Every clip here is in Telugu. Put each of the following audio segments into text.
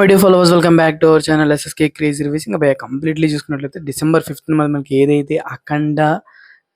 Video followers welcome back to our channel SSK crazy reviews ఇంకా కంప్లీట్లీ చూసుకున్నట్లయితే డిసెంబర్ ఫిఫ్త్ మనకి ఏదైతే అఖండ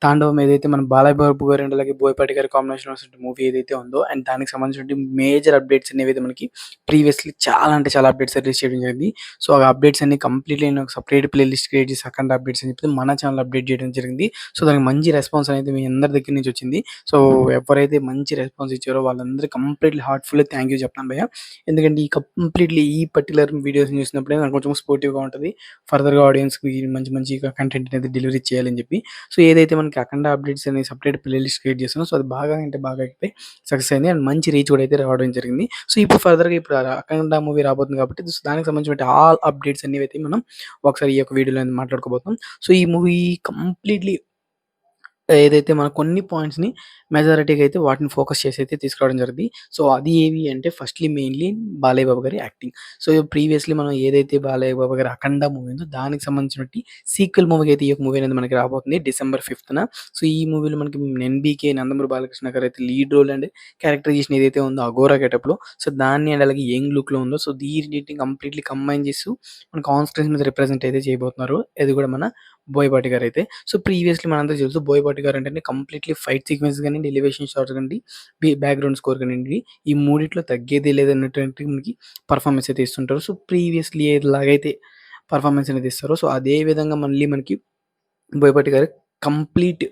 తాండవం ఏదైతే మన బాలయ్య బాబు గారు అండ్ అలాగే బోయపాటి గారి కాంబినేషన్ వచ్చిన మూవీ ఏదైతే ఉందో అండ్ దానికి సంబంధించిన మేజర్ అప్డేట్స్ అనేవి అయితే మనకి ప్రీవియస్లీ చాలా అంటే చాలా అప్డేట్స్ రిలీజ్ చేయడం జరిగింది. సో ఆ అప్డేట్స్ అన్ని కంప్లీట్లీ నేను ఒక సపరేట్ ప్లే లిస్ట్ క్రియేట్ చేసి అక్కడ అప్డేట్స్ అని చెప్పి మన ఛానల్ అప్డేట్ చేయడం జరిగింది. సో దానికి మంచి రెస్పాన్స్ అనేది మీ అందరి దగ్గర నుంచి వచ్చింది. సో ఎవరైతే మంచి రెస్పాన్స్ ఇచ్చారో వాళ్ళందరూ కంప్లీట్లీ హార్ట్ఫుల్ థ్యాంక్ యూ చెప్తాను భయ్య. ఎందుకంటే ఈ కంప్లీట్లీ ఈ పర్టికులర్ వీడియోస్ చూసినప్పుడే నాకు కొంచెం స్పోర్టివ్గా ఉంటుంది. ఫర్దర్గా ఆడియన్స్కి మంచి మంచి కంటెంట్ అనేది డెలివరీ చేయాలని చెప్పి. సో ఏదైతే మనకి అఖండ అప్డేట్స్ అనేది సపరేట్ ప్లేలిస్ట్ క్రియేట్ చేస్తున్నాను. సో అది బాగా అంటే బాగా అయితే సక్సెస్ అయింది. అండ్ మంచి రీచ్ కూడా అయితే రావడం జరిగింది. సో ఇప్పుడు ఫర్దర్గా ఇప్పుడు అఖండ మూవీ రాబోతుంది కాబట్టి దానికి సంబంధించిన ఆల్ అప్డేట్స్ అనేవి అయితే మనం ఒకసారి ఈ యొక్క వీడియోలో మాట్లాడుకోబోతున్నాం. సో ఈ మూవీ కంప్లీట్లీ ఏదైతే మన కొన్ని పాయింట్స్‌ని మెజారిటీగా అయితే వాటిని ఫోకస్ చేసి అయితే తీసుకురావడం జరిగింది. సో అది ఏవి అంటే ఫస్ట్‌లీ మెయిన్‌లీ బాలయ్య బాబు గారి యాక్టింగ్. సో ప్రీవియస్‌లీ మనం ఏదైతే బాలయ్య బాబు గారి 'అఖండ' మూవీ ఉందో దానికి సంబంధించినట్టి సీక్వెల్ మూవీ అయితే ఈ యొక్క మూవీ అనేది మనకి రాబోతుంది డిసెంబర్ 5న. సో ఈ మూవీలో మనకి ఎన్‌బీకే నందమూరి బాలకృష్ణ గారు అయితే లీడ్ రోల్ అండ్ క్యారెక్టరైజేషన్ ఏదైతే ఉందో అఘోరా గెటప్‌లో సో దాన్ని అండ్ అలాగే యంగ్ లుక్‌లో ఉందో సో ఈ రెండిటిని కంప్లీట్‌లీ కంబైన్ చేస్తూ మనకు ఆన్ స్క్రీన్ మీద రిప్రజెంట్ అయితే చేయబోతున్నారు. అది కూడా మన బోయపాటి గారు అయితే సో ప్రీవియస్‌లీ మనందరికీ తెలుసు బోయపాటి గారు అంటే కంప్లీట్‌లీ ఫైట్ సీక్వెన్స్ కానీ ఎలివేషన్ షాట్స్ కానీ బ్యాక్‌గ్రౌండ్ స్కోర్ కానీ ఈ మూడిట్లో తగ్గేది లేదన్నటువంటి మనకి పర్ఫార్మెన్స్ అయితే ఇస్తుంటారు. సో ప్రీవియస్‌లీ లాగైతే పర్ఫార్మెన్స్ అనేది ఇస్తారు సో అదే విధంగా మళ్ళీ మనకి బోయపాటి గారు కంప్లీట్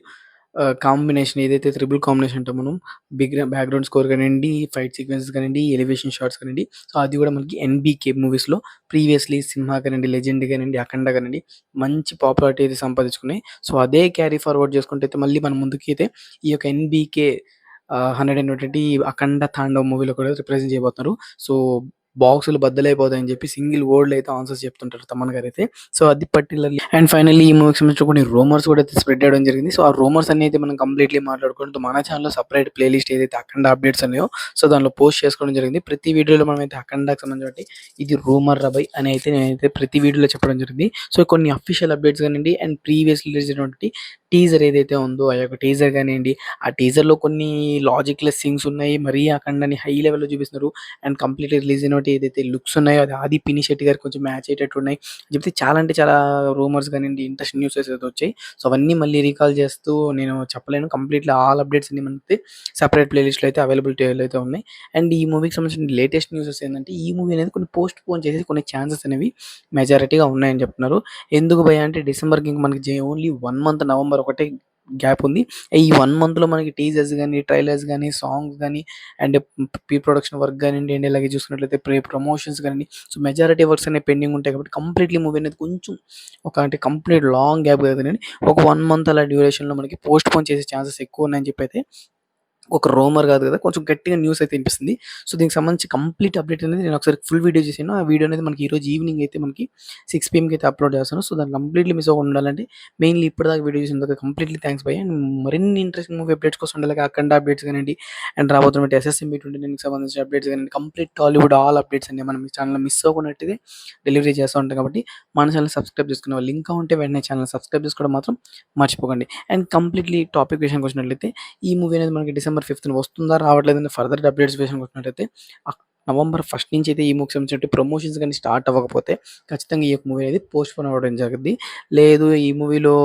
ఆహ్, కాంబినేషన్ ఏదైతే త్రిబుల్ కాంబినేషన్ అంటామో మనం బిగ్ బ్యాక్‌గ్రౌండ్ స్కోర్ కానియండి, ఫైట్ సీక్వెన్సెస్ కానియండి, ఎలివేషన్ షాట్స్ కానియండి, సో అది కూడా మనకి ఎన్‌బీకే మూవీస్‌లో ప్రీవియస్‌లీ 'సింహ' కానియండి, 'లెజెండ్' కానియండి, 'అఖండ' కానియండి మంచి పాపులారిటీ అయితే సంపాదించుకున్నాయి. సో అదే క్యారీ ఫార్వర్డ్ చేసుకుంటే అయితే మళ్ళీ మన ముందుకైతే ఈ యొక్క ఎన్‌బీకే ఆహ్, 120 అఖండ తాండవ్ మూవీలో కూడా రిప్రజెంట్ చేయబోతున్నారు. సో బాక్సులు బద్దలైపోతాయని చెప్పి సింగిల్ వర్డ్‌లో అయితే ఆన్సర్స్ చెప్తుంటారు తమన్ గారైతే. సో అది పర్టికులర్లీ అండ్ ఫైనల్లీ ఈ మూవీకి సంబంధించిన కొన్ని రూమర్స్ కూడా అయితే స్ప్రెడ్ అవ్వడం జరిగింది. సో ఆ రూమర్స్ అన్ని అయితే మనం కంప్లీట్‌లీ మాట్లాడుకుంటూ మన ఛానల్లో సపరేట్ ప్లే లిస్ట్ ఏదైతే అఖండ అప్డేట్స్ ఉన్నాయో సో దానిలో పోస్ట్ చేసుకోవడం జరిగింది. ప్రతి వీడియోలో మనమైతే అఖండకి సంబంధించి ఇది రూమర్ రబై అని అయితే నేనైతే ప్రతి వీడియోలో చెప్పడం జరిగింది. సో కొన్ని అఫీషియల్ అప్డేట్స్ కానివ్వండి అండ్ ప్రీవియస్‌లీ రిలీజ్ అయినటువంటి టీజర్ ఏదైతే ఉందో ఆ యొక్క టీజర్ కానివ్వండి ఆ టీజర్‌లో కొన్ని లాజిక్‌లెస్ సీన్స్ ఉన్నాయి. మరీ అఖండని హై లెవెల్‌లో చూపిస్తున్నారు. అండ్ కంప్లీట్‌లీ రిలీజ్ కాబట్టి ఏదైతే లుక్స్ ఉన్నాయో అది ఆది పిని శెట్టి గారు కొంచెం మ్యాచ్ అయ్యేటట్టు ఉన్నాయి. చెప్తే చాలా అంటే చాలా రూమర్స్ కానీ ఇంట్రెస్ట్ న్యూస్ అయితే వచ్చాయి. సో అవన్నీ మళ్ళీ రీకాల్ చేస్తూ నేను చెప్పలేను. కంప్లీట్‌లీ ఆల్ అప్డేట్స్ అన్ని మనకి సెపరేట్ ప్లే లిస్ట్‌లో అయితే అవైలబిలిటీ అయితే ఉన్నాయి. అండ్ ఈ మూవీకి సంబంధించిన లేటెస్ట్ న్యూసెస్ ఏంటంటే ఈ మూవీ అనేది కొన్ని పోస్ట్ పోన్ చేసి కొన్ని ఛాన్సెస్ అనేవి మెజారిటీగా ఉన్నాయని చెప్తున్నారు. ఎందుకు భయ అంటే డిసెంబర్‌కి మనకి ఓన్లీ వన్ మంత్ నవంబర్ ఒకటే గ్యాప్ ఉంది. ఈ వన్ మంత్‌లో మనకి టీజర్స్ కానీ ట్రైలర్స్ కానీ సాంగ్స్ కానీ అండ్ ప్రీ ప్రొడక్షన్ వర్క్ కానీ అండ్ ఇలాగే చూసుకున్నట్లయితే ప్రీ ప్రమోషన్స్ కానీ సో మెజారిటీ వర్క్స్ అనేవి పెండింగ్ ఉంటాయి కాబట్టి కంప్లీట్‌లీ మూవీ అనేది కొంచెం ఒక అంటే కంప్లీట్ లాంగ్ గ్యాప్ కదండి ఒక వన్ మంత్ అలా డ్యూరేషన్‌లో మనకి పోస్ట్ పోన్ చేసే ఛాన్సెస్ ఎక్కువ ఉన్నాయని చెప్పి అయితే ఒక రోమర్ కాదు కదా! కొంచెం గట్టిగా న్యూస్ అయితే వినిపిస్తుంది. సో దీనికి సంబంధించి కంప్లీట్ అప్డేట్ అనేది నేను ఒకసారి ఫుల్ వీడియో చేశాను. ఆ వీడియో అనేది మనకి ఈరోజు ఈవినింగ్ అయితే మనకి సిక్స్ పీఎంకి అయితే అప్లోడ్ చేస్తాను. సో దాన్ని కంప్లీట్‌లీ మిస్ అవ్వకుండా ఉండాలంటే మెయిన్‌లీ ఇప్పటిదాకా వీడియో చూసినందుకు కంప్లీట్‌లీ థ్యాంక్స్ బై అండ్ మరిన్ని ఇంట్రెస్టింగ్ మూవీ అప్డేట్స్ కోసం ఉండాలి అఖండ అప్డేట్స్ కానివ్వండి అండ్ రాబోతున్నటువంటి ఎస్ఎస్ఎంబీ 29కి సంబంధించిన అప్డేట్స్ కానివ్వండి కంప్లీట్ టాలీవుడ్ ఆల్ అప్డేట్స్ అన్ని మనం ఛానల్ మిస్ అవ్వకున్నట్టుగా డెలివరీ చేస్తూ ఉంటాం కాబట్టి మన ఛానల్ సబ్స్క్రైబ్ చేసుకునే వాళ్ళు ఇంకా ఉంటే వెంటనే ఛానల్ సబ్స్క్రైబ్ చేసుకోవడం మాత్రం మర్చిపోకండి. అండ్ కంప్లీట్‌లీ టాపిక్ విషయానికి వచ్చినట్లయితే ఈ మూవీ అనేది మనకి డిసెంబర్ 5న వస్తుందా? రావట్లేదని ఫర్దర్ అప్డేట్స్ విషయానికి వచ్చినట్టయితే నవంబర్ ఫస్ట్ నుంచి అయితే ఈ మూవీకి సంబంధించిన ప్రమోషన్స్ కానీ స్టార్ట్ అవ్వకపోతే ఖచ్చితంగా ఈ యొక్క మూవీ అనేది పోస్ట్‌పోన్ అవ్వడం జరుగుద్ది. లేదు ఈ మూవీలో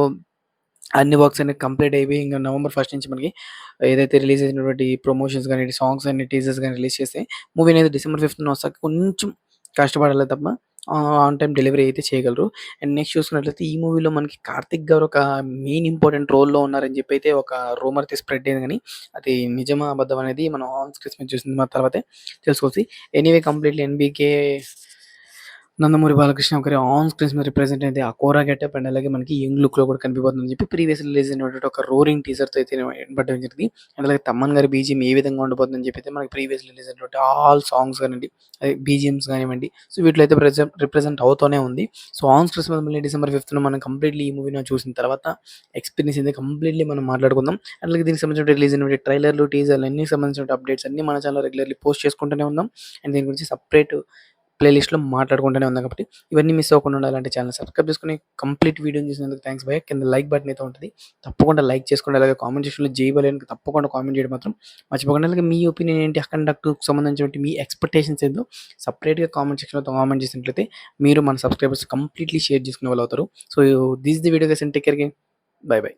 అన్ని వర్క్స్ అనేవి కంప్లీట్ అయిపోయి ఇంకా నవంబర్ ఫస్ట్ నుంచి మనకి ఏదైతే రిలీజ్ అయినటువంటి ప్రమోషన్స్ కానీ సాంగ్స్ గాని, టీజర్స్ కానీ రిలీజ్ చేస్తే మూవీ అనేది డిసెంబర్ ఫిఫ్త్న వస్తాక కొంచెం కష్టపడాలి తప్ప ఆన్ టైం డెలివరీ అయితే చేయగలరు. అండ్ నెక్స్ట్ చూసుకున్నట్లయితే ఈ మూవీలో మనకి కార్తిక్ గారు ఒక మెయిన్ ఇంపార్టెంట్ రోల్‌లో ఉన్నారని చెప్పి అయితే ఒక రూమర్ అయితే స్ప్రెడ్ అయింది కానీ అది నిజమా? అబద్ధం అనేది మనం ఆన్ స్క్రీన్ చూసిన మన తర్వాతే తెలుసుకోవచ్చు. Anyway completely NBK Nandamuri Balakrishna garu on screens మీద రిప్రజెంట్ అయితే కోరా గెటప్ అండ్ అలాగే మనకి యంగ్ లుక్‌లో కూడా కనిపిపోతుందని చెప్పి ప్రీవియస్ రిలీజ్ అయినటువంటి ఒక రోరింగ్ టీజర్‌తో అయితే వినపడడం జరిగింది. అండ్ అలాగే తమ్మన్ గారి బీజిఎం ఏ విధంగా ఉండబోతుందని చెప్పి అయితే మనకి ప్రీవియస్ రిలీజ్ అయినటువంటి ఆల్ సాంగ్స్ కానివ్వండి అదే బీజిఎంస్ కానివ్వండి సో వీటిలో అయితే ప్రెజెంట్ రిప్రజెంట్ అవుతూనే ఉంది. సో ఆన్ స్క్రీన్స్ మీద మళ్ళీ డిసెంబర్ ఫిఫ్త్ మనం కంప్లీట్‌లీ ఈ మూవీని చూసిన తర్వాత ఎక్స్‌పీరియన్స్ అయితే కంప్లీట్‌లీ మనం మాట్లాడుకుందాం. అండ్ అలాగే దీనికి సంబంధించిన రిలీజ్ అయినటువంటి ట్రైలర్‌లు, టీజర్‌లు అన్ని సంబంధించిన అప్డేట్స్ అన్ని మన ఛానల్ రెగ్యులర్‌లీ పోస్ట్ చేసుకుంటూనే ఉన్నాం. అండ్ దీని గురించి సపరేట్ ప్లేలిస్ట్‌లో మాట్లాడుకుంటూనే ఉంది కాబట్టి ఇవన్నీ మిస్ అవ్వకుండా ఉండాలంటే ఛానల్ సబ్స్క్రైబ్ చేసుకొని కంప్లీట్ వీడియోని చూసినందుకు థ్యాంక్స్ భయ్యా. కింద లైక్ బటన్ అయితే ఉంటది. తప్పకుండా లైక్ చేసుకోండి. అలాగే కామెంట్ సెక్షన్‌లో చేయబలేని తప్పకుండా కామెంట్ చేయడం మాత్రం మర్చిపోకుండా అలాగే మీ ఒపీనియన్ ఏంటి? అఖండ 2కి సంబంధించినటువంటి మీ ఎక్స్‌పెక్టేషన్స్ ఏందో సెపరేట్‌గా కామెంట్ సెక్షన్‌లో కామెంట్ చేసినట్లయితే మీరు మన సబ్స్క్రైబర్స్ కంప్లీట్‌లీ షేర్ చేసుకునే వాళ్ళు అవుతారు. So this the video guys and take care again. Bye bye.